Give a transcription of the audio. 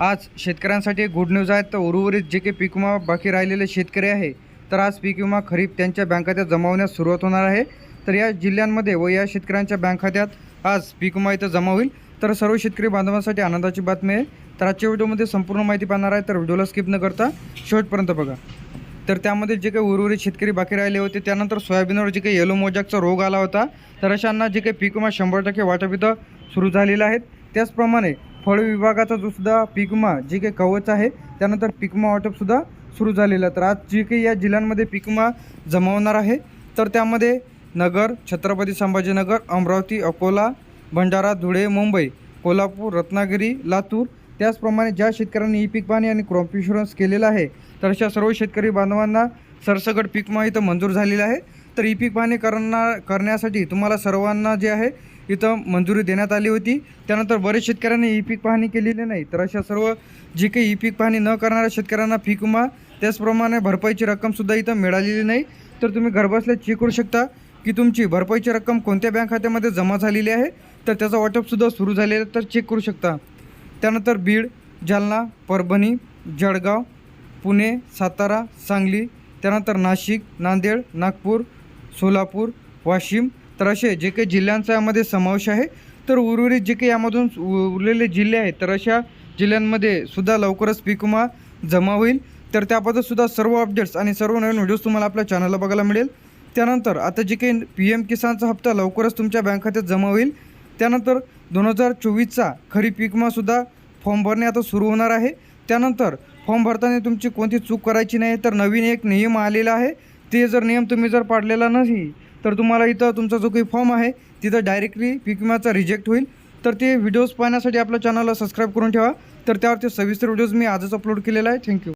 आज शेतकऱ्यांसाठी good news आहे तर उर्वरित जे काही पीक विमा बाकी राहिलेले शेतकरी आहे तर आज पीक विमा खरीप त्यांच्या बँक खात्यात जमा होण्यास सुरुवात होणार आहे. तर या जिल्ह्यांमध्ये व या शेतकऱ्यांच्या बँक खात्यात आज पीक विमा इथं जमा होईल. तर सर्व शेतकरी बांधवांसाठी आनंदाची बातमी आहे. तर आजच्या व्हिडिओमध्ये संपूर्ण माहिती पाहणार आहे. तर व्हिडिओला स्किप न करता शेवटपर्यंत बघा. तर त्यामध्ये जे काही उर्वरित शेतकरी बाकी राहिले होते त्यानंतर सोयाबीनवर जे काही येलो मोजॅकचा रोग आला होता तर अशांना जे काही पीक विमा शंभर टक्के वाटप इथं सुरू झालेलं आहेत त्याचप्रमाणे फळ विभागाचा जो सुद्धा पिकमा जे काही कवच आहे त्यानंतर पिकमा वाटपसुद्धा सुरू झालेलं आहे. तर आज जे काही या जिल्ह्यांमध्ये पिकमा जमावणार आहे तर त्यामध्ये नगर छत्रपती संभाजीनगर अमरावती अकोला भंडारा धुळे मुंबई कोल्हापूर रत्नागिरी लातूर त्याचप्रमाणे ज्या शेतकऱ्यांनी ई पीक पाणी आणि क्रॉप इन्शुरन्स केलेला आहे तर अशा सर्व शेतकरी बांधवांना सरसकट पीकमा इथं मंजूर झालेला आहे. तर ई पीक पाणी करणार करण्यासाठी तुम्हाला सर्वांना जे आहे इथं मंजुरी देण्यात आली होती. त्यानंतर बरेच शेतकऱ्यांनी ई पीक पाहणी केलेली नाही. तर अशा सर्व जी काही ई पीक पाहणी न करणाऱ्या शेतकऱ्यांना पीक विमा त्याचप्रमाणे भरपाईची रक्कमसुद्धा इथं मिळालेली नाही. तर तुम्ही घरबसल्या चेक करू शकता की तुमची भरपाईची रक्कम कोणत्या बँक खात्यामध्ये जमा झालेली आहे. तर त्याचं वाटपसुद्धा सुरू झालेलं तर चेक करू शकता. त्यानंतर बीड जालना परभणी जळगाव पुणे सातारा सांगली त्यानंतर नाशिक नांदेड नागपूर सोलापूर वाशिम तर असे जे काही जिल्ह्यांचा यामध्ये समावेश आहे तर उर्वरित जे काही यामधून उ- उरलेले जिल्हे आहेत तर अशा जिल्ह्यांमध्ये सुद्धा लवकरच पीक विमा जमा होईल. तर त्याबद्दल सुद्धा सर्व अपडेट्स आणि सर्व नवीन व्हिडिओज तुम्हाला आपल्या चॅनलला बघायला मिळेल. त्यानंतर आता जे काही पी एम किसानचा हप्ता लवकरच तुमच्या बँक खात्यात जमा होईल. त्यानंतर दोन हजार चोवीसचा खरीप पीक विमासुद्धा फॉर्म भरणे आता सुरू होणार आहे. त्यानंतर फॉर्म भरताना तुमची कोणती चूक करायची नाही तर नवीन एक नियम आलेला आहे. ते जर नियम तुम्ही जर पाळलेला नाही तर तुम्हाला इथं तुमचा जो काही फॉर्म आहे तिथं डायरेक्टली पीक विमाचा रिजेक्ट होईल. तर ते व्हिडिओज पाहण्यासाठी आपल्या चॅनलला सबस्क्राईब करून ठेवा. तर त्यावरती सविस्तर व्हिडिओज मी आजच अपलोड केलेला आहे. थँक्यू